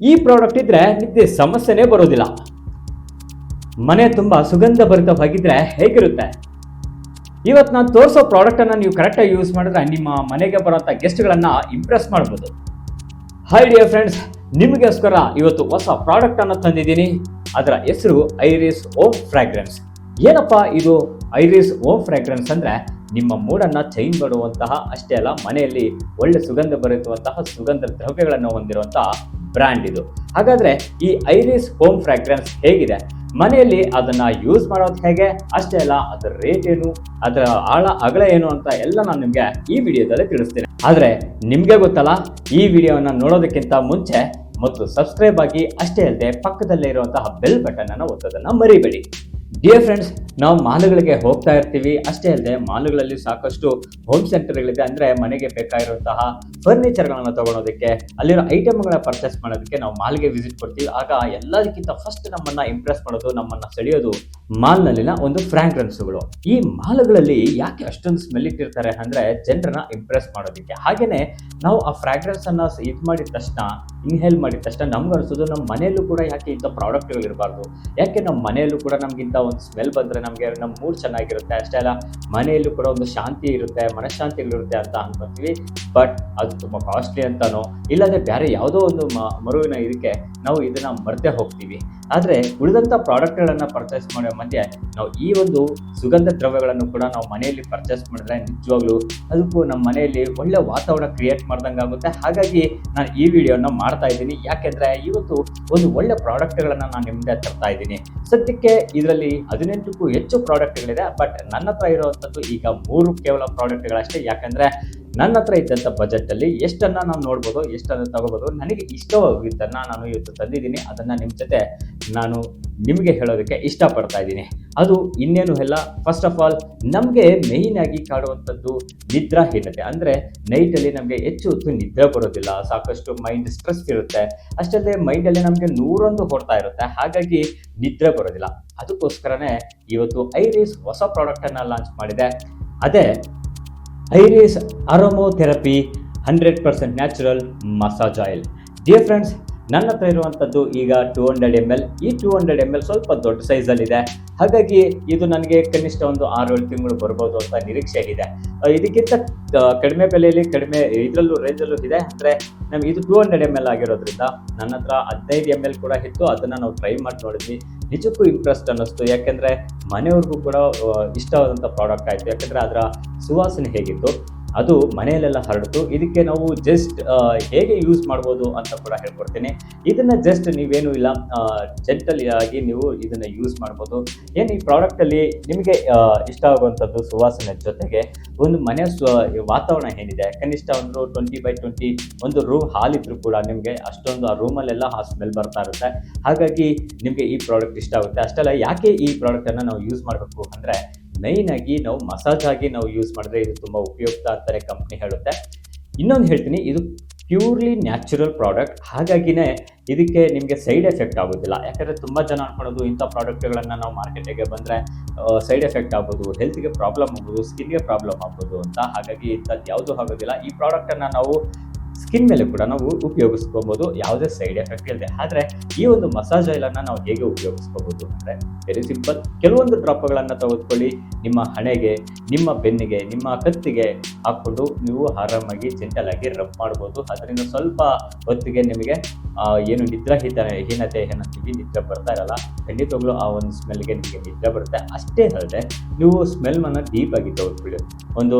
ಈ ಪ್ರಾಡಕ್ಟ್ ಇದ್ರೆ ನಿದ್ದೆ ಸಮಸ್ಯೆನೇ ಬರೋದಿಲ್ಲ. ಮನೆ ತುಂಬ ಸುಗಂಧ ಭರಿತವಾಗಿದ್ರೆ ಹೇಗಿರುತ್ತೆ? ಇವತ್ತು ನಾನು ತೋರಿಸೋ ಪ್ರಾಡಕ್ಟನ್ನು ನೀವು ಕರೆಕ್ಟಾಗಿ ಯೂಸ್ ಮಾಡಿದ್ರೆ ನಿಮ್ಮ ಮನೆಗೆ ಬರೋಂಥ ಗೆಸ್ಟ್ಗಳನ್ನು ಇಂಪ್ರೆಸ್ ಮಾಡ್ಬೋದು. ಹೈ ಡಿಯರ್ ಫ್ರೆಂಡ್ಸ್ ನಿಮಗೋಸ್ಕರ ಇವತ್ತು ಹೊಸ ಪ್ರಾಡಕ್ಟನ್ನು ತಂದಿದ್ದೀನಿ. ಅದರ ಹೆಸರು ಐರಿಸ್ ಓಮ್ ಫ್ರಾಗ್ರೆನ್ಸ್ ಏನಪ್ಪ ಇದು? ಐರಿಸ್ ಓಮ್ ಫ್ರಾಗ್ರೆನ್ಸ್ ಅಂದ್ರೆ ನಿಮ್ಮ ಮೂಡನ್ನ ಚೈನ್ ಮಾಡುವಂತಹ ಅಷ್ಟೇ ಅಲ್ಲ, ಮನೆಯಲ್ಲಿ ಒಳ್ಳೆ ಸುಗಂಧ ಬರೆಯುವಂತಹ ಸುಗಂಧ ದ್ರವ್ಯಗಳನ್ನು ಹೊಂದಿರುವಂತಹ ಬ್ರ್ಯಾಂಡ್ ಇದು. ಹಾಗಾದರೆ ಈ ಐರಿಸ್ ಹೋಮ್ ಫ್ರಾಗ್ರೆನ್ಸ್ ಹೇಗಿದೆ? ಮನೆಯಲ್ಲಿ ಅದನ್ನು ಯೂಸ್ ಮಾಡೋದು ಹೇಗೆ? ಅಷ್ಟೇ ಅಲ್ಲ, ಅದರ ರೇಟ್ ಏನು? ಅದರ ಆಳ, ಅಗಲ ಏನು ಅಂತ ಎಲ್ಲ ನಾನು ನಿಮಗೆ ಈ ವಿಡಿಯೋದಲ್ಲಿ ತಿಳಿಸ್ತೀನಿ. ಆದರೆ ನಿಮಗೆ ಗೊತ್ತಲ್ಲ, ಈ ವಿಡಿಯೋವನ್ನು ನೋಡೋದಕ್ಕಿಂತ ಮುಂಚೆ ಮತ್ತು ಸಬ್ಸ್ಕ್ರೈಬ್ ಆಗಿ ಅಷ್ಟೇ ಅಲ್ಲದೆ ಪಕ್ಕದಲ್ಲೇ ಇರುವಂತಹ ಬೆಲ್ ಬಟನ್ ಅನ್ನು ಒತ್ತೋದನ್ನು ಮರಿಬೇಡಿ. ಡಿಯರ್ ಫ್ರೆಂಡ್ಸ್ ನಾವು ಮಾಲುಗಳಿಗೆ ಹೋಗ್ತಾ ಇರ್ತೀವಿ. ಅಷ್ಟೇ ಅಲ್ಲದೆ ಮಾಲುಗಳಲ್ಲಿ ಸಾಕಷ್ಟು ಹೋಮ್ ಸೆಂಟರ್ಗಳಿದೆ ಅಂದ್ರೆ ಮನೆಗೆ ಬೇಕಾಗಿರುವಂತಹ ಫರ್ನಿಚರ್ಗಳನ್ನು ತೊಗೊಳೋದಕ್ಕೆ, ಅಲ್ಲಿರೋ ಐಟಮ್ಗಳನ್ನ ಪರ್ಚೇಸ್ ಮಾಡೋದಕ್ಕೆ ನಾವು ಮಾಲ್ಗೆ ವಿಸಿಟ್ ಕೊಡ್ತೀವಿ. ಆಗ ಎಲ್ಲದಕ್ಕಿಂತ ಫಸ್ಟ್ ನಮ್ಮನ್ನು ಇಂಪ್ರೆಸ್ ಮಾಡೋದು, ನಮ್ಮನ್ನು ಸೆಳೆಯೋದು ಮಾಲ್ನಲ್ಲಿನ ಒಂದು ಫ್ರಾಗ್ರೆನ್ಸ್ಗಳು ಈ ಮಾಲ್ಗಳಲ್ಲಿ ಯಾಕೆ ಅಷ್ಟೊಂದು ಸ್ಮೆಲ್ ಇಟ್ಟಿರ್ತಾರೆ ಅಂದರೆ ಜನರನ್ನ ಇಂಪ್ರೆಸ್ ಮಾಡೋದಕ್ಕೆ. ಹಾಗೆಯೇ ನಾವು ಆ ಫ್ರಾಗ್ರೆನ್ಸ್ ಅನ್ನ ಇದು ಮಾಡಿದ ತಕ್ಷಣ ಇನ್ಹೇಲ್ ಮಾಡಿದ ತಕ್ಷಣ ನಮ್ಗೆ ಅನಿಸೋದು ನಮ್ಮ ಮನೆಯಲ್ಲೂ ಕೂಡ ಯಾಕೆ ಇಂಥ ಪ್ರಾಡಕ್ಟ್ಗಳಿರಬಾರ್ದು ಯಾಕೆ ನಮ್ಮ ಮನೆಯಲ್ಲೂ ಕೂಡ ನಮ್ಗಿಂತ ಒಂದು ಸ್ಮೆಲ್ ಬಂದರೆ ನಮಗೆ ನಮ್ಮ ಮೂಡ್ ಚೆನ್ನಾಗಿರುತ್ತೆ ಅಷ್ಟೇ ಅಲ್ಲ, ಮನೆಯಲ್ಲೂ ಕೂಡ ಒಂದು ಶಾಂತಿ ಇರುತ್ತೆ, ಮನಃಶಾಂತಿಗಳಿರುತ್ತೆ ಅಂತ ಅನ್ಕೊತೀವಿ. ಬಟ್ ಅದು ತುಂಬ ಕಾಸ್ಟ್ಲಿ ಅಂತಾನೋ, ಇಲ್ಲಾಂದರೆ ಬೇರೆ ಯಾವುದೋ ಒಂದು ಮರುವಿನ ಇದಕ್ಕೆ ನಾವು ಇದನ್ನು ಮರೆತೇ ಹೋಗ್ತೀವಿ. ಆದ್ರೆ ಉಳಿದಂಥ ಪ್ರಾಡಕ್ಟ್ಗಳನ್ನು ಪರ್ಚೇಸ್ ಮಾಡೋ ಮಧ್ಯೆ ನಾವು ಈ ಒಂದು ಸುಗಂಧ ದ್ರವ್ಯಗಳನ್ನು ಕೂಡ ನಾವು ಮನೆಯಲ್ಲಿ ಪರ್ಚೇಸ್ ಮಾಡಿದ್ರೆ ನಿಜವಾಗ್ಲೂ ಅದಕ್ಕೂ ನಮ್ಮ ಮನೆಯಲ್ಲಿ ಒಳ್ಳೆ ವಾತಾವರಣ ಕ್ರಿಯೇಟ್ ಮಾಡ್ದಂಗೆ ಆಗುತ್ತೆ. ಹಾಗಾಗಿ ನಾನು ಈ ವಿಡಿಯೋನ ಮಾಡ್ತಾ ಇದ್ದೀನಿ. ಯಾಕೆಂದರೆ ಇವತ್ತು ಒಂದು ಒಳ್ಳೆ ಪ್ರಾಡಕ್ಟ್ಗಳನ್ನು ನಾನು ನಿಮ್ಮದೇ ತರ್ತಾ ಇದ್ದೀನಿ. ಸದ್ಯಕ್ಕೆ ಇದರಲ್ಲಿ ಹದಿನೆಂಟಕ್ಕೂ ಹೆಚ್ಚು ಪ್ರಾಡಕ್ಟ್ಗಳಿದೆ ಬಟ್ ನನ್ನ ಹತ್ರ ಇರುವಂಥದ್ದು ಈಗ ಮೂರು ಕೇವಲ ಪ್ರಾಡಕ್ಟ್ಗಳಷ್ಟೇ ಯಾಕಂದ್ರೆ ನನ್ನ ಹತ್ರ ಇದ್ದಂಥ ಬಜೆಟಲ್ಲಿ ಎಷ್ಟನ್ನು ನಾವು ನೋಡ್ಬೋದು, ಎಷ್ಟನ್ನು ತಗೋಬೋದು, ನನಗೆ ಇಷ್ಟವಾಗಿದ್ದನ್ನು ನಾನು ಇವತ್ತು ತಂದಿದ್ದೀನಿ. ಅದನ್ನು ನಿಮ್ಮ ಜೊತೆ ನಾನು ನಿಮಗೆ ಹೇಳೋದಕ್ಕೆ ಇಷ್ಟಪಡ್ತಾ ಇದ್ದೀನಿ. ಅದು ಇನ್ನೇನು ಎಲ್ಲ ಫಸ್ಟ್ ಆಫ್ ಆಲ್ ನಮಗೆ ಮೇಯ್ನ್ ಆಗಿ ಕಾಡುವಂಥದ್ದು ನಿದ್ರಾಹೀನತೆ ಅಂದರೆ ನೈಟಲ್ಲಿ ನಮಗೆ ಹೆಚ್ಚು ಹೊತ್ತು ನಿದ್ರೆ ಬರೋದಿಲ್ಲ. ಸಾಕಷ್ಟು ಮೈಂಡ್ ಸ್ಟ್ರೆಸ್ ಇರುತ್ತೆ. ಅಷ್ಟಲ್ಲದೆ ಮೈಂಡಲ್ಲಿ ನಮಗೆ ನೂರೊಂದು ಹೊಡ್ತಾ ಇರುತ್ತೆ. ಹಾಗಾಗಿ ನಿದ್ರೆ ಬರೋದಿಲ್ಲ. ಅದಕ್ಕೋಸ್ಕರನೇ ಇವತ್ತು ಐರಿಸ್ ಹೊಸ ಪ್ರಾಡಕ್ಟನ್ನು ಲಾಂಚ್ ಮಾಡಿದೆ. ಅದೇ Iris aromatherapy hundred percent natural massage oil dear friends ನನ್ನ ಹತ್ರ ಇರುವಂಥದ್ದು ಈಗ ಟೂ ಹಂಡ್ರೆಡ್ ಎಂ ಎಲ್ ಈ ಟೂ ಹಂಡ್ರೆಡ್ ಎಂ ಎಲ್ ಸ್ವಲ್ಪ ದೊಡ್ಡ ಸೈಜಲ್ಲಿದೆ ಹಾಗಾಗಿ ಇದು ನನಗೆ ಕನಿಷ್ಠ ಒಂದು ಆರು ಏಳು ತಿಂಗಳು ಬರ್ಬೋದು ಅಂತ ನಿರೀಕ್ಷೆ ಇದೆ. ಇದಕ್ಕಿಂತ ಕಡಿಮೆ ಬೆಲೆಯಲ್ಲಿ ಕಡಿಮೆ ಇದರಲ್ಲೂ ರೇಂಜಲ್ಲೂ ಇದೆ ಅಂದರೆ ನಮ್ಗೆ ಇದು ಟೂ ಹಂಡ್ರೆಡ್ ಎಂ ಎಲ್ ಆಗಿರೋದ್ರಿಂದ ನನ್ನ ಹತ್ರ ಹದಿನೈದು ಎಂ ಎಲ್ ಕೂಡ ಇತ್ತು. ಅದನ್ನು ನಾವು ಟ್ರೈ ಮಾಡಿ ನೋಡಿದ್ವಿ. ನಿಜಕ್ಕೂ ಇಂಪ್ರೆಸ್ಡ್ ಅನ್ನಿಸ್ತು. ಯಾಕೆಂದರೆ ಮನೆಯವ್ರಿಗೂ ಕೂಡ ಇಷ್ಟವಾದಂಥ ಪ್ರಾಡಕ್ಟ್ ಆಯಿತು. ಯಾಕೆಂದರೆ ಅದರ ಸುವಾಸನೆ ಹೇಗಿತ್ತು? ಅದು ಮನೆಯಲ್ಲೆಲ್ಲ ಹರಡ್ತು. ಇದಕ್ಕೆ ನಾವು ಜಸ್ಟ್ ಹೇಗೆ ಯೂಸ್ ಮಾಡ್ಬೋದು ಅಂತ ಕೂಡ ಹೇಳ್ಕೊಡ್ತೀನಿ. ಇದನ್ನು ಜಸ್ಟ್ ನೀವೇನು ಇಲ್ಲ ಜೆಂಟಲ್ ಆಗಿ ನೀವು ಇದನ್ನು ಯೂಸ್ ಮಾಡ್ಬೋದು. ಏನು ಈ ಪ್ರಾಡಕ್ಟಲ್ಲಿ ನಿಮಗೆ ಇಷ್ಟ ಆಗುವಂಥದ್ದು ಸುವಾಸನೆ ಜೊತೆಗೆ? ಒಂದು ಮನೆ ವಾತಾವರಣ ಏನಿದೆ? ಕನಿಷ್ಠ ಒಂದು ಟ್ವೆಂಟಿ ಬೈ ಟ್ವೆಂಟಿ ಒಂದು ರೂಮ್ ಹಾಲ್ ಇದ್ರೂ ಕೂಡ ನಿಮಗೆ ಅಷ್ಟೊಂದು ಆ ರೂಮಲ್ಲೆಲ್ಲ ಆ ಸ್ಮೆಲ್ ಬರ್ತಾ ಇರುತ್ತೆ. ಹಾಗಾಗಿ ನಿಮಗೆ ಈ ಪ್ರಾಡಕ್ಟ್ ಇಷ್ಟ ಆಗುತ್ತೆ. ಅಷ್ಟೆಲ್ಲ, ಯಾಕೆ ಈ ಪ್ರಾಡಕ್ಟನ್ನು ನಾವು ಯೂಸ್ ಮಾಡಬೇಕು ಅಂದರೆ ಆಗಿ ನಾವು ಮಸಾಜ್ ಆಗಿ ನಾವು ಯೂಸ್ ಮಾಡಿದ್ರೆ ಇದು ತುಂಬ ಉಪಯುಕ್ತ ಅಂತಾರೆ ಕಂಪ್ನಿ ಹೇಳುತ್ತೆ. ಇನ್ನೊಂದು ಹೇಳ್ತೀನಿ, ಇದು ಪ್ಯೂರ್ಲಿ ನ್ಯಾಚುರಲ್ ಪ್ರಾಡಕ್ಟ್ ಹಾಗಾಗಿನೇ ಇದಕ್ಕೆ ನಿಮಗೆ ಸೈಡ್ ಎಫೆಕ್ಟ್ ಆಗೋದಿಲ್ಲ. ಯಾಕಂದರೆ ತುಂಬ ಜನ ಅನ್ಕೊಳೋದು ಇಂಥ ಪ್ರಾಡಕ್ಟ್ಗಳನ್ನು ನಾವು ಮಾರ್ಕೆಟಿಗೆ ಬಂದರೆ ಸೈಡ್ ಎಫೆಕ್ಟ್ ಆಗ್ಬೋದು ಹೆಲ್ತ್ಗೆ ಪ್ರಾಬ್ಲಮ್ ಆಗ್ಬೋದು ಸ್ಕಿನ್ಗೆ ಪ್ರಾಬ್ಲಮ್ ಆಗ್ಬೋದು ಅಂತ. ಹಾಗಾಗಿ ಇಂಥದ್ದು ಯಾವುದೂ ಆಗೋದಿಲ್ಲ. ಈ ಪ್ರಾಡಕ್ಟನ್ನು ನಾವು ಸ್ಕಿನ್ ಮೇಲೆ ಕೂಡ ನಾವು ಉಪಯೋಗಿಸ್ಕೋಬಹುದು ಯಾವುದೇ ಸೈಡ್ ಎಫೆಕ್ಟ್ ಇಲ್ಲದೆ ಆದರೆ, ಈ ಒಂದು ಮಸಾಜ್ ಆಯಿಲನ್ನು ನಾವು ಹೇಗೆ ಉಪಯೋಗಿಸ್ಕೋಬೋದು ಅಂದರೆ ವೆರಿ ಸಿಂಪಲ್ ಕೆಲವೊಂದು ಡ್ರಾಪ್ಗಳನ್ನು ತೆಗೆದುಕೊಳ್ಳಿ. ನಿಮ್ಮ ಹಣೆಗೆ, ನಿಮ್ಮ ಬೆನ್ನಿಗೆ, ನಿಮ್ಮ ಕತ್ತಿಗೆ ಹಾಕ್ಕೊಂಡು ನೀವು ಆರಾಮಾಗಿ ಜೆಂಟಲ್ ಆಗಿ ರಬ್ ಮಾಡ್ಬೋದು. ಅದರಿಂದ ಸ್ವಲ್ಪ ಹೊತ್ತಿಗೆ ನಿಮಗೆ ಏನು ನಿದ್ರಾಹೀತ ಹೀನತೆ ಏನಂತೀವಿ, ನಿದ್ರೆ ಬರ್ತಾ ಇರಲ್ಲ. ಖಂಡಿತವಾಗ್ಲೂ ಆ ಒಂದು ಸ್ಮೆಲ್ಗೆ ನಿಮಗೆ ನಿದ್ರೆ ಬರುತ್ತೆ. ಅಷ್ಟೇ ಅಲ್ಲದೆ, ನೀವು ಸ್ಮೆಲ್ಮನ್ನು ಆಗಿ ತೆಗೆದುಕೊಳ್ಳಿ. ಒಂದು,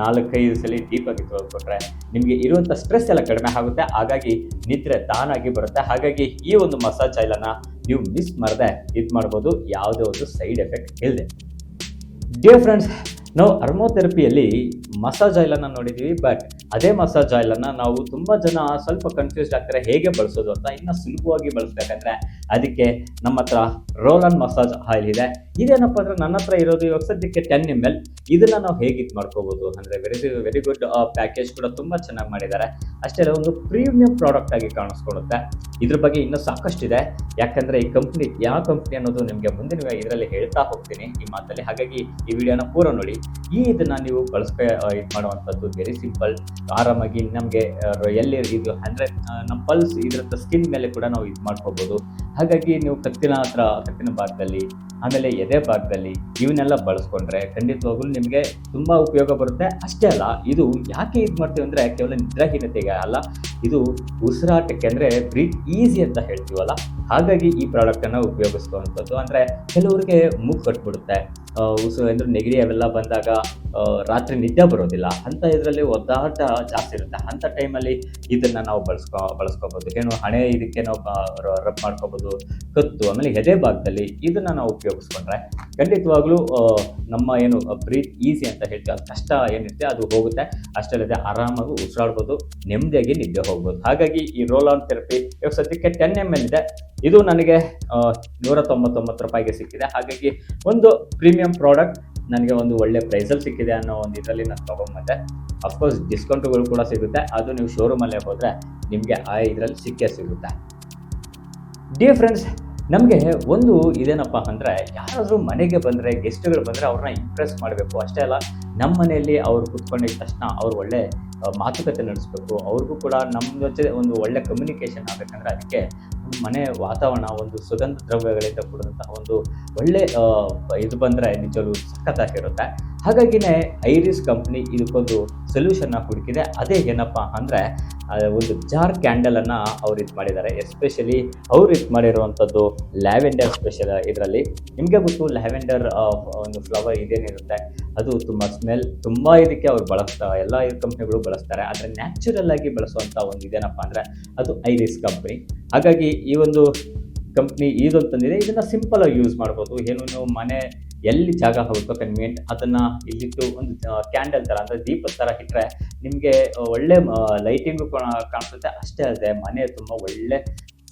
ನಾಲ್ಕೈದು ಸಲ ಡೀಪಾಗಿ ತೆಗೆದುಕೊಟ್ರೆ ನಿಮಗೆ ಇರುವಂಥ ಸ್ಟ್ರೆಸ್ ಎಲ್ಲ ಕಡಿಮೆ ಆಗುತ್ತೆ. ಹಾಗಾಗಿ ನಿದ್ರೆ ತಾನಾಗಿ ಬರುತ್ತೆ. ಹಾಗಾಗಿ ಈ ಒಂದು ಮಸಾಜ್ ಆಯಿಲನ್ನು ನೀವು ಮಿಸ್ ಮಾಡದೆ ಇದು ಮಾಡ್ಬೋದು. ಯಾವುದೇ ಒಂದು ಸೈಡ್ ಎಫೆಕ್ಟ್ ಇಲ್ಲದೆ ಡಿಯರ್ ಫ್ರೆಂಡ್ಸ್ ನಾವು ಅರ್ಮೋಥೆರಪಿಯಲ್ಲಿ ಮಸಾಜ್ ಆಯಿಲನ್ನು ನೋಡಿದ್ದೀವಿ ಬಟ್ ಅದೇ ಮಸಾಜ್ ಆಯಿಲನ್ನು ನಾವು ತುಂಬ ಜನ ಸ್ವಲ್ಪ ಕನ್ಫ್ಯೂಸ್ಡ್ ಆಗ್ತಾರೆ. ಹೇಗೆ ಬಳಸೋದು ಅಂತ ಇನ್ನೂ ಸುಲಭವಾಗಿ ಬಳಸ್ಬೇಕಂದ್ರೆ, ಅದಕ್ಕೆ ನಮ್ಮ ಹತ್ರ ಮಸಾಜ್ ಆಯಿಲ್ ಇದೆ. ಇದೇನಪ್ಪ ಅಂದ್ರೆ ನನ್ನ ಹತ್ರ ಇರೋದು ಇವಾಗ ಸದ್ಯಕ್ಕೆ ಟೆನ್ ಎಂ ಎಲ್ ಇದನ್ನ ನಾವು ಹೇಗೆ ಇದು ಮಾಡ್ಕೋಬಹುದು ಅಂದ್ರೆ ವೆರಿ ವೆರಿ ಗುಡ್ ಪ್ಯಾಕೇಜ್ ಕೂಡ ತುಂಬಾ ಚೆನ್ನಾಗಿ ಮಾಡಿದ್ದಾರೆ. ಅಷ್ಟೇ ಅಲ್ಲ, ಒಂದು ಪ್ರೀಮಿಯಂ ಪ್ರಾಡಕ್ಟ್ ಆಗಿ ಕಾಣಿಸ್ಕೊಳ್ಳುತ್ತೆ. ಇದ್ರ ಬಗ್ಗೆ ಇನ್ನೂ ಸಾಕಷ್ಟಿದೆ. ಯಾಕಂದ್ರೆ ಈ ಕಂಪ್ನಿ ಯಾವ ಕಂಪ್ನಿ ಅನ್ನೋದು ನಿಮಗೆ ಮುಂದಿನ ಇದರಲ್ಲಿ ಹೇಳ್ತಾ ಹೋಗ್ತೀನಿ ಈ ಮಾತಲ್ಲಿ. ಹಾಗಾಗಿ ಈ ವಿಡಿಯೋನ ಪೂರ ನೋಡಿ. ಈ ಇದನ್ನ ನೀವು ಬಳಸ್ಕ ಇದು ಮಾಡುವಂಥದ್ದು ವೆರಿ ಸಿಂಪಲ್ ಆರಾಮಾಗಿ ನಮಗೆ ಎಲ್ಲಿ ಇದು ಅಂದರೆ ನಮ್ಮ ಪಲ್ಸ್ ಇದ್ರ ಸ್ಕಿನ್ ಮೇಲೆ ಕೂಡ ನಾವು ಇದು ಮಾಡ್ಕೋಬಹುದು ಹಾಗಾಗಿ ನೀವು ಕತ್ತಿನ ಹತ್ರ, ಕತ್ತಿನ ಭಾಗದಲ್ಲಿ, ಆಮೇಲೆ ಎದೆ ಭಾಗದಲ್ಲಿ ಇವನ್ನೆಲ್ಲ ಬಳಸ್ಕೊಂಡ್ರೆ ಖಂಡಿತವಾಗ್ಲೂ ನಿಮಗೆ ತುಂಬ ಉಪಯೋಗ ಬರುತ್ತೆ. ಅಷ್ಟೇ ಅಲ್ಲ, ಇದು ಯಾಕೆ ಇದು ಮಾಡ್ತೀವಿ ಅಂದರೆ ಕೇವಲ ನಿದ್ರಾಹೀನತೆಗೆ ಅಲ್ಲ, ಇದು ಉಸಿರಾಟಕ್ಕೆ ಅಂದರೆ ಬ್ರೀತ್ ಈಸಿ ಅಂತ ಹೇಳ್ತೀವಲ್ಲ, ಹಾಗಾಗಿ ಈ ಪ್ರಾಡಕ್ಟನ್ನು ಉಪಯೋಗಿಸುವಂಥದ್ದು ಅಂದರೆ ಕೆಲವರಿಗೆ ಮೂಗು ಕಟ್ಬಿಡುತ್ತೆ ಆ, ಅಂದ್ರೆ ನೆಗಡಿ ಅವೆಲ್ಲ ಬಂದಾಗ ರಾತ್ರಿ ನಿದ್ದೆ ಬರೋದಿಲ್ಲ. ಅಂತ ಇದರಲ್ಲಿ ಒದ್ದಾಟ ಜಾಸ್ತಿ ಇರುತ್ತೆ. ಅಂತ ಟೈಮಲ್ಲಿ ಇದನ್ನ ನಾವು ಬಳಸ್ಕೊ ಬಳಸ್ಕೋಬೋದು. ಏನು ಹಣೆ ಇದಕ್ಕೆ ನಾವು ರಬ್ ಮಾಡ್ಕೋಬೋದು. ಕತ್ತು ಆಮೇಲೆ ಎದೆ ಭಾಗದಲ್ಲಿ ಇದನ್ನ ನಾವು ಉಪಯೋಗಿಸ್ಕೊಂಡ್ರೆ ಖಂಡಿತವಾಗ್ಲೂ ನಮ್ಮ ಏನು ಬ್ರೀತ್ ಈಸಿ ಅಂತ ಹೇಳ್ತೀವಿ. ಕಷ್ಟ ಏನಿರುತ್ತೆ ಅದು ಹೋಗುತ್ತೆ. ಅಷ್ಟಲ್ಲದೆ ಆರಾಮಾಗಿ ಉಸಿರಾಡ್ಬೋದು. ನೆಮ್ಮದಿಯಾಗಿ ನಿದ್ದೆ ಹೋಗ್ಬೋದು. ಹಾಗಾಗಿ ಈ ರೋಲ್ ಆನ್ ಥೆರಪಿ ಇವಾಗ ಸದ್ಯಕ್ಕೆ ಟೆನ್ ಎಂ ಎಲ್ ಇದೆ. ಇದು ನನಗೆ ನೂರ ತೊಂಬತ್ತೊಂಬತ್ತು ರೂಪಾಯಿಗೆ ಸಿಕ್ಕಿದೆ. ಹಾಗಾಗಿ ಒಂದು ಪ್ರೀಮಿಯಂ ಪ್ರಾಡಕ್ಟ್ ನನಗೆ ಒಂದು ಒಳ್ಳೆ ಪ್ರೈಸಲ್ಲಿ ಸಿಕ್ಕಿದೆ ಅನ್ನೋ ಒಂದು ಇದರಲ್ಲಿ ನಾನು ತೊಗೊಂಬಂದೆ. ಅಫ್ಕೋರ್ಸ್ ಡಿಸ್ಕೌಂಟುಗಳು ಕೂಡ ಸಿಗುತ್ತೆ. ಅದು ನೀವು ಶೋರೂಮಲ್ಲೇ ಹೋದರೆ ನಿಮಗೆ ಆ ಇದರಲ್ಲಿ ಸಿಕ್ಕೇ ಸಿಗುತ್ತೆ. ಡಿಯರ್ ಫ್ರೆಂಡ್ಸ್ ನಮಗೆ ಒಂದು ಇದೇನಪ್ಪ ಅಂದರೆ ಯಾರಾದರೂ ಮನೆಗೆ ಬಂದರೆ ಗೆಸ್ಟ್ಗಳು ಬಂದರೆ ಅವ್ರನ್ನ ಇಂಪ್ರೆಸ್ ಮಾಡಬೇಕು. ಅಷ್ಟೇ ಅಲ್ಲ ನಮ್ಮ ಮನೆಯಲ್ಲಿ ಅವ್ರು ಕುತ್ಕೊಂಡಿದ್ದ ತಕ್ಷಣ ಅವ್ರು ಒಳ್ಳೆ ಮಾತುಕತೆ ನಡೆಸಬೇಕು. ಅವ್ರಿಗೂ ಕೂಡ ನಮ್ಮ ಜೊತೆ ಒಂದು ಒಳ್ಳೆ ಕಮ್ಯುನಿಕೇಷನ್ ಆಗಬೇಕಂದ್ರೆ ಅದಕ್ಕೆ ಮನೆ ವಾತಾವರಣ, ಒಂದು ಸುಗಂಧ ದ್ರವ್ಯಗಳಿಂದ ಕೂಡಿದಂತಹ ಒಂದು ಒಳ್ಳೆ ಇದು ಬಂದರೆ ನಿಜವಾಗ್ಲೂ ಸಖತ್ತಾಗಿರುತ್ತೆ. ಹಾಗಾಗಿನೇ ಐರಿಸ್ ಕಂಪ್ನಿ ಇದಕ್ಕೊಂದು ಸೊಲ್ಯೂಷನ್ನ ಹುಡುಕಿದೆ. ಅದೇ ಏನಪ್ಪ ಅಂದರೆ ಒಂದು ಜಾರ್ ಕ್ಯಾಂಡಲನ್ನು ಅವ್ರು ಇದು ಮಾಡಿದ್ದಾರೆ. ಎಸ್ಪೆಷಲಿ ಅವ್ರು ಇದು ಮಾಡಿರುವಂಥದ್ದು ಲ್ಯಾವೆಂಡರ್ ಸ್ಪೆಷಲ್ ಇದರಲ್ಲಿ. ನಿಮಗೆ ಗೊತ್ತು ಲ್ಯಾವೆಂಡರ್ ಒಂದು ಫ್ಲವರ್ ಇದೇನಿರುತ್ತೆ? ಅದು ತುಂಬ ಸ್ಮೆಲ್ ತುಂಬ ಇದಕ್ಕೆ ಅವ್ರು ಬಳಸ್ತಾ, ಎಲ್ಲ ಕಂಪ್ನಿಗಳು ಬಳಸ್ತಾರೆ. ಆದರೆ ನ್ಯಾಚುರಲ್ ಆಗಿ ಬಳಸುವಂಥ ಒಂದು ಇದೇನಪ್ಪ ಅಂದರೆ, ಅದು ಐರಿಸ್ ಕಂಪ್ನಿ. ಹಾಗಾಗಿ ಈ ಒಂದು ಕಂಪ್ನಿ ಇದೊಂದು ತಂದಿದೆ. ಇದನ್ನು ಸಿಂಪಲ್ ಯೂಸ್ ಮಾಡ್ಬೋದು. ಏನು ನೀವು ಮನೆ ಎಲ್ಲಿ ಜಾಗ ಹೋಗುತ್ತೋ ಕನ್ವೀನಿಯಂಟ್ ಅದನ್ನು ಇಲ್ಲಿಟ್ಟು ಒಂದು ಕ್ಯಾಂಡಲ್ ಥರ ಅಂದರೆ ದೀಪದ ಥರ ಇಟ್ಟರೆ ನಿಮಗೆ ಒಳ್ಳೆ ಲೈಟಿಂಗು ಕಾಣಿಸುತ್ತೆ. ಅಷ್ಟೇ ಅಲ್ಲದೆ ಮನೆ ತುಂಬ ಒಳ್ಳೆ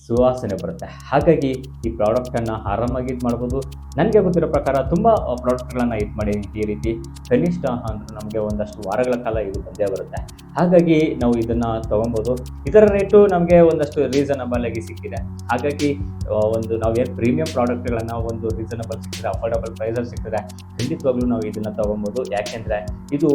ಸುವಾಸನೆ ಬರುತ್ತೆ. ಹಾಗಾಗಿ ಈ ಪ್ರಾಡಕ್ಟನ್ನು ಆರಾಮಾಗಿ ಇದು ಮಾಡ್ಬೋದು. ನನಗೆ ಗೊತ್ತಿರೋ ಪ್ರಕಾರ ತುಂಬ ಪ್ರಾಡಕ್ಟ್ಗಳನ್ನು ಇದು ಮಾಡಿ ಈ ರೀತಿ ಕನಿಷ್ಠ ಅಂದರೆ ನಮಗೆ ಒಂದಷ್ಟು ವಾರಗಳ ಕಾಲ ಇದು ಬಂದೇ ಬರುತ್ತೆ. ಹಾಗಾಗಿ ನಾವು ಇದನ್ನು ತೊಗೊಬೋದು. ಇದರ ರೇಟು ನಮಗೆ ಒಂದಷ್ಟು ರೀಸನಬಲ್ ಆಗಿ ಸಿಕ್ಕಿದೆ. ಹಾಗಾಗಿ ಒಂದು ನಾವು ಏನು ಪ್ರೀಮಿಯಂ ಪ್ರಾಡಕ್ಟ್ಗಳನ್ನು ಒಂದು ರೀಸನಬಲ್ ಸಿಕ್ಕಿದೆ ಅಫೋರ್ಡಬಲ್ ಪ್ರೈಸಲ್ಲಿ ಸಿಕ್ಕಿದೆ ಖಂಡಿತವಾಗ್ಲೂ ನಾವು ಇದನ್ನು ತೊಗೊಬೋದು. ಯಾಕೆಂದರೆ ಇದು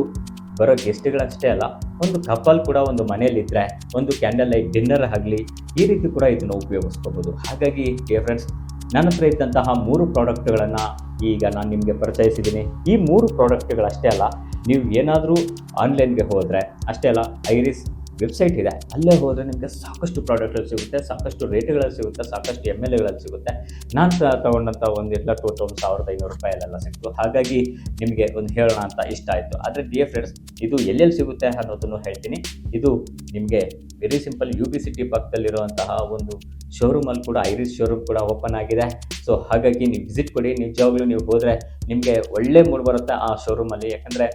ಬರೋ ಗೆಸ್ಟ್ಗಳಷ್ಟೇ ಅಲ್ಲ, ಒಂದು ಕಪಲ್ ಕೂಡ ಒಂದು ಮನೆಯಲ್ಲಿದ್ದರೆ ಒಂದು ಕ್ಯಾಂಡಲ್ ಲೈಟ್ ಡಿನ್ನರ್ ಆಗಲಿ ಈ ರೀತಿ ಕೂಡ ಇದನ್ನು ಉಪಯೋಗಿಸ್ಕೋಬೋದು. ಹಾಗಾಗಿ ಡಿಯರ್ ಫ್ರೆಂಡ್ಸ್ ನನ್ನ ಹತ್ರ ಇದ್ದಂತಹ ಮೂರು ಪ್ರಾಡಕ್ಟ್ಗಳನ್ನು ಈಗ ನಾನು ನಿಮಗೆ ಪರಿಚಯಿಸಿದ್ದೀನಿ ಈ ಮೂರು ಪ್ರಾಡಕ್ಟ್ಗಳಷ್ಟೇ ಅಲ್ಲ, ನೀವು ಏನಾದರೂ ಆನ್ಲೈನ್ಗೆ ಹೋದರೆ, ಅಷ್ಟೇ ಅಲ್ಲ, ಐರಿಸ್ ವೆಬ್ಸೈಟ್ ಇದೆ, ಅಲ್ಲೇ ಹೋದರೆ ನಿಮಗೆ ಸಾಕಷ್ಟು ಪ್ರಾಡಕ್ಟ್ಗಳು ಸಿಗುತ್ತೆ, ಸಾಕಷ್ಟು ರೇಟ್ಗಳಲ್ಲಿ ಸಿಗುತ್ತೆ, ಸಾಕಷ್ಟು ಎಂ ಎಲ್ ಎಗಳಲ್ಲಿ ಸಿಗುತ್ತೆ. ನಾನು ಸಹ ತೊಗೊಂಡಂಥ ಒಂದು ಎಲ್ಲ ಟೋಟಲ್ ಒಂದು ಸಾವಿರದ ಐನೂರು ರೂಪಾಯಲ್ಲೆಲ್ಲ ಸಿಕ್ತು. ಹಾಗಾಗಿ ನಿಮಗೆ ಒಂದು ಹೇಳೋಣ ಅಂತ ಇಷ್ಟ ಆಯಿತು. ಆದರೆ ಡಿಯರ್ ಫ್ರೆಂಡ್ಸ್ ಇದು ಎಲ್ಲೆಲ್ಲಿ ಸಿಗುತ್ತೆ ಅನ್ನೋದನ್ನು ಹೇಳ್ತೀನಿ. ಇದು ನಿಮಗೆ very simple U B city ಪಕ್ಕದಲ್ಲಿರುವಂತಹ ಒಂದು ಶೋರೂಮಲ್ಲಿ ಕೂಡ ಐರಿಸ್ ಶೋರೂಮ್ ಕೂಡ ಓಪನ್ ಆಗಿದೆ. ಸೊ ಹಾಗಾಗಿ ನೀವು ವಿಸಿಟ್ ಕೊಡಿ. ನಿಜವಾಗ್ಲೂ ನೀವು ಹೋದರೆ ನಿಮಗೆ ಒಳ್ಳೆ ಮೂಡ್ ಬರುತ್ತೆ ಆ ಶೋರೂಮಲ್ಲಿ ಯಾಕಂದರೆ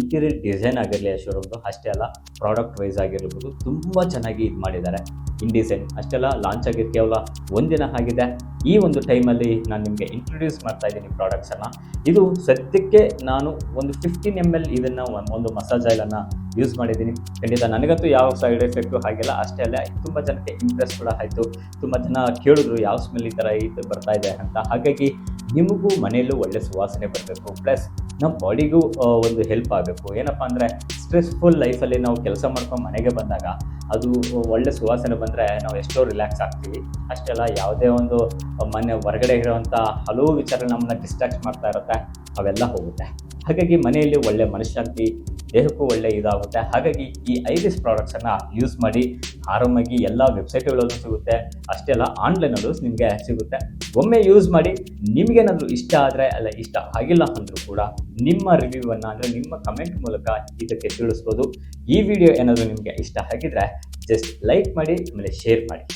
ಇಂಟೀರಿಯರ್ ಡಿಸೈನ್ ಆಗಿರಲಿ ಆ ಶೋರೂಮ್ದು ಅಷ್ಟೇ ಅಲ್ಲ ಪ್ರಾಡಕ್ಟ್ ವೈಸ್ ಆಗಿರ್ಬೋದು, ತುಂಬ ಚೆನ್ನಾಗಿ ಇದು ಮಾಡಿದ್ದಾರೆ. ಇನ್ ಡಿಸೈನ್ ಅಷ್ಟೆಲ್ಲ ಲಾಂಚ್ ಆಗಿದ್ದು ಕೇವಲ ಒಂದಿನ ಆಗಿದೆ. ಈ ಒಂದು ಟೈಮಲ್ಲಿ ನಾನು ನಿಮಗೆ ಇಂಟ್ರೊಡ್ಯೂಸ್ ಮಾಡ್ತಾ ಇದ್ದೀನಿ ಪ್ರಾಡಕ್ಟ್ಸನ್ನು ಇದು ಸದ್ಯಕ್ಕೆ ನಾನು ಒಂದು ಫಿಫ್ಟೀನ್ ಎಂ ಎಲ್ ಇದನ್ನು ಒಂದು ಮಸಾಜ್ ಆಯಿಲನ್ನು ಯೂಸ್ ಮಾಡಿದ್ದೀನಿ. ಖಂಡಿತ ನನಗಂತೂ ಯಾವ ಸೈಡ್ ಎಫೆಕ್ಟು ಹಾಗೆಲ್ಲ. ಅಷ್ಟೇ ಅಲ್ಲ, ತುಂಬ ಜನಕ್ಕೆ ಇಂಪ್ರೆಸ್ ಕೂಡ ಆಯಿತು. ತುಂಬ ಜನ ಕೇಳಿದ್ರು, ಯಾವ ಸ್ಮೆಲ್ ಈ ಥರ ಇದು ಬರ್ತಾ ಇದೆ ಅಂತ. ಹಾಗಾಗಿ ನಿಮಗೂ ಮನೆಯಲ್ಲೂ ಒಳ್ಳೆ ಸುವಾಸನೆ ಬರಬೇಕು. ಪ್ಲಸ್ ನಮ್ಮ ಬಾಡಿಗೂ ಒಂದು ಹೆಲ್ಪ್ ಆಗಬೇಕು. ಏನಪ್ಪ ಅಂದರೆ ಸ್ಟ್ರೆಸ್ಫುಲ್ ಲೈಫಲ್ಲಿ ನಾವು ಕೆಲಸ ಮಾಡ್ಕೊಂಡು ಮನೆಗೆ ಬಂದಾಗ ಅದು ಒಳ್ಳೆ ಸುವಾಸನೆ ಬಂದರೆ ನಾವು ಎಷ್ಟೋ ರಿಲ್ಯಾಕ್ಸ್ ಆಗ್ತೀವಿ. ಅಷ್ಟೆಲ್ಲ ಯಾವುದೇ ಒಂದು ಮನೆ ಹೊರಗಡೆ ಇರುವಂಥ ಹಲವು ವಿಚಾರ ನಮ್ಮನ್ನ ಡಿಸ್ಟ್ರಾಕ್ಟ್ ಮಾಡ್ತಾ ಇರುತ್ತೆ. ಅವೆಲ್ಲ ಹೋಗುತ್ತೆ. ಹಾಗಾಗಿ ಮನೆಯಲ್ಲಿ ಒಳ್ಳೆ ಮನಃಶಾಂತಿ, ದೇಹಕ್ಕೂ ಒಳ್ಳೆ ಇದಾಗುತ್ತೆ. ಹಾಗಾಗಿ ಈ ಐರಿಸ್ ಪ್ರಾಡಕ್ಟ್ಸನ್ನು ಯೂಸ್ ಮಾಡಿ ಆರಾಮಾಗಿ ಎಲ್ಲ ವೆಬ್ಸೈಟ್ಗಳಲ್ಲೂ ಸಿಗುತ್ತೆ. ಅಷ್ಟೇ ಅಲ್ಲ ಆನ್ಲೈನಲ್ಲೂ ನಿಮಗೆ ಸಿಗುತ್ತೆ. ಒಮ್ಮೆ ಯೂಸ್ ಮಾಡಿ, ನಿಮಗೇನಾದರೂ ಇಷ್ಟ ಆದರೆ, ಅಲ್ಲ ಇಷ್ಟ ಆಗಿಲ್ಲ ಅಂದರೂ ಕೂಡ ನಿಮ್ಮ ರಿವ್ಯೂವನ್ನು ಅಂದರೆ ನಿಮ್ಮ ಕಮೆಂಟ್ ಮೂಲಕ ಇದಕ್ಕೆ ತಿಳಿಸ್ಬೋದು. ಈ ವಿಡಿಯೋ ಏನಾದರೂ ನಿಮಗೆ ಇಷ್ಟ ಆಗಿದ್ರೆ ಜಸ್ಟ್ ಲೈಕ್ ಮಾಡಿ, ಆಮೇಲೆ ಶೇರ್ ಮಾಡಿ.